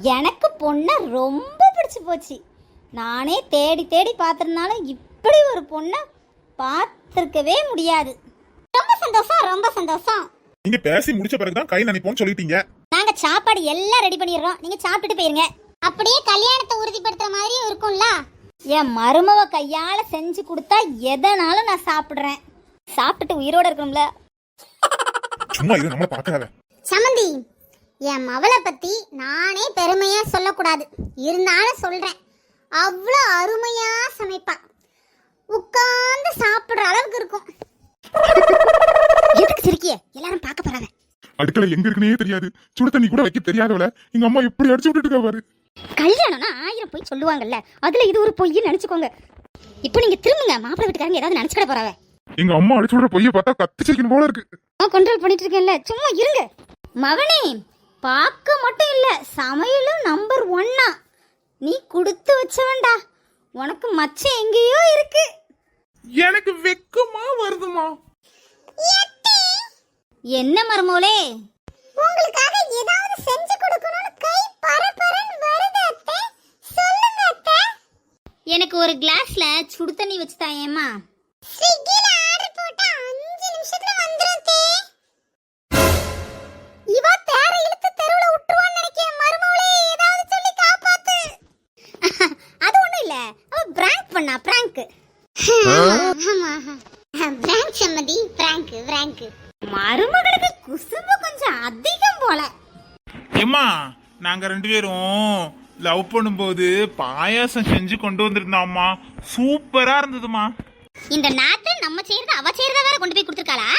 எனக்கு பொண்ணை ரொம்ப பிடிச்சி போச்சு. நானே தேடி தேடி பார்த்துருந்தாலும் இப்படி ஒரு பொண்ணை பார்த்துருக்கவே முடியாது. ரொம்ப சந்தோஷம் ரொம்ப சந்தோஷம். நீங்க பேசி முடிச்ச பிறகுதான் கை நினைப்போம்னு சொல்லிட்டீங்க. நாங்க சாப்பாடு எல்லாம் ரெடி பண்ணிடுறோம். நீங்க சாப்பிட்டுட்டு போயிருங்க. அப்படியே கல்யாணத்தை உறுதிப்படுத்துற மாதிரியும் இருக்கும்ல? என் மருமவ கையால செஞ்சு கொடுத்தா எதனாலும் நான் சாப்பிடுறேன். சாப்பிட்டுட்டு உயிரோட இருக்கணும்ல? சும்மா இது நம்மள பாக்காத சமந்தி என் மவளை பத்தி நானே பெருமையா சொல்லக்கூடாது. இருந்தாலும் சொல்றேன். அவ்வளோ அருமையா சமைப்பா. உட்கார்ந்து சாப்பிடுற அளவுக்கு இருக்கும். எதுக்கு சிரிக்கிய? எல்லாரும் பார்க்க போறாங்க. அடுக்கலை எங்க இருக்குன்னே தெரியாது. சுடு தண்ணி கூட வைக்க தெரியாதவள. எங்க அம்மா எப்படி அடிச்சு விட்டுட்டு பாரு கல்யாணம்னா ஆயிரம் பொய் சொல்லுவாங்கல்ல. அதுல இது ஒரு பொய்ன்னு நினைச்சுக்கோங்க. இப்போ நீங்க திரும்புங்க. மாப்பிள்ளை வீட்டுக்காரங்க ஏதாவது நினைச்சுக்கிட போறாவ. எங்க அம்மா அடிச்சு விடுற பொய்ய பார்த்தா கத்தி சிரிக்கணும் போல இருக்கு. நான் கண்ட்ரோல் பண்ணிட்டு இருக்கேன்ல. சும்மா இருங்க. மகனே பார்க்க மட்டும் இல்ல சமையலும் நம்பர் ஒன்னா நீ கொடுத்து வச்சவன்டா. உனக்கு மச்சம் எங்கேயோ இருக்கு. எனக்கு வெக்கமா வருதுமா. என்ன மருமோளே உங்களுக்காக ஏதாவது செஞ்சு கொடுக்கணும்னு கை பரபரன்னு வருது அத்தை. சொல்லுங்க அத்தை. எனக்கு ஒரு கிளாஸ்ல சுடு தண்ணி வச்சு தாயேம்மா. ஸ்விக்கில பிராங்க் பண்ணா பிராங்க் பிராங்க் சம்மதி பிராங்க் பிராங்க் மருமகளுக்கு குசும்பு கொஞ்சம் அதிகம் போல. ஏம்மா நாங்க ரெண்டு பேரும் லவ் பண்ணும்போது பாயாசம் செஞ்சு கொண்டு வந்திருந்தோம்மா. சூப்பரா இருந்ததுமா இந்த நாட்டை நம்ம செய்யறத அவ செய்யறத வேற கொண்டு போய் கொடுத்துருக்காளா?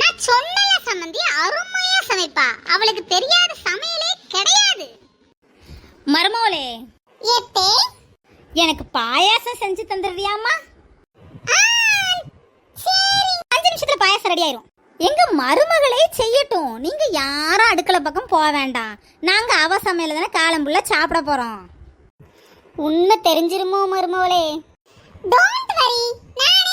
நான் சொன்னல சம்பந்தி அருமையா சமைப்பா. அவளுக்கு தெரியாத சமையலே கிடையாது. மருமோளே ஏத்தே எனக்கு பாயாசம் செஞ்சு தந்துடுறியாமா அஞ்சு நிமிஷத்துல பாயாசம் ரெடி ஆயிரும். எங்க மருமகளே செய்யட்டும். நீங்க யாரும் அடுக்கல பக்கம் போக வேண்டாம். நாங்க அவ சமையல தானே காலம்புள்ள சாப்பிட போறோம். உண்மை தெரிஞ்சிருமோ மருமகளே? டோன்ட் வரி நான்